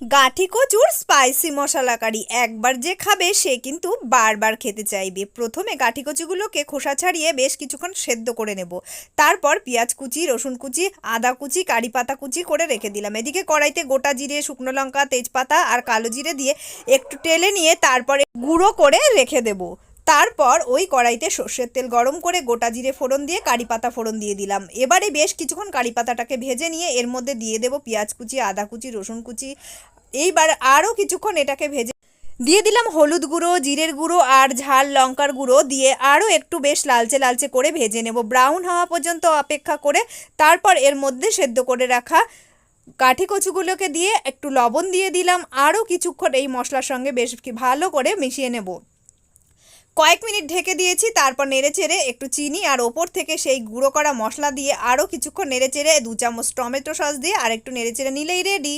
গাঠি কচুর স্পাইসি মশলা কারি একবার যে খাবে, সে কিন্তু বারবার খেতে চাইবে। প্রথমে গাঠি কচুগুলোকে খোসা ছাড়িয়ে বেশ কিছুক্ষণ সেদ্ধ করে নেব। তারপর পেঁয়াজ কুচি, রসুন কুচি, আদা কুচি, কারি পাতা কুচি করে রেখে দিলাম। এদিকে কড়াইতে গোটা জিরে, শুকনো লঙ্কা, তেজপাতা আর কালো জিরে দিয়ে একটু টেলে নিয়ে তারপরে গুঁড়ো করে রেখে দেবো। তারপর ওই কড়াইতে সর্ষের তেল গরম করে গোটা জিরে ফোড়ন দিয়ে কারি পাতা ফোড়ন দিয়ে দিলাম। এবারে বেশ কিছুক্ষণ কারি পাতাটাকে ভেজে নিয়ে এর মধ্যে দিয়ে দেবো পেঁয়াজ কুচি, আদা কুচি, রসুন কুচি। এইবার আরও কিছুক্ষণ এটাকে ভেজে দিয়ে দিলাম হলুদ গুঁড়ো, জিরের গুঁড়ো আর ঝাল লঙ্কার গুঁড়ো দিয়ে আরও একটু বেশ লালচে লালচে করে ভেজে নেব। ব্রাউন হওয়া পর্যন্ত অপেক্ষা করে তারপর এর মধ্যে সেদ্ধ করে রাখা কাঠি কচুগুলোকে দিয়ে একটু লবণ দিয়ে দিলাম। আরও কিছুক্ষণ এই মশলার সঙ্গে বেশ ভালো করে মিশিয়ে নেব। কয়েক মিনিট ঢেকে দিয়েছি, তারপর নেড়ে চেড়ে একটু চিনি আর ওপর থেকে সেই গুঁড়ো করা মশলা দিয়ে আরও কিছুক্ষণ নেড়ে চেড়ে দু চামচ টমেটো সস দিয়ে আর একটু নেড়ে চেড়ে নিলেই রেডি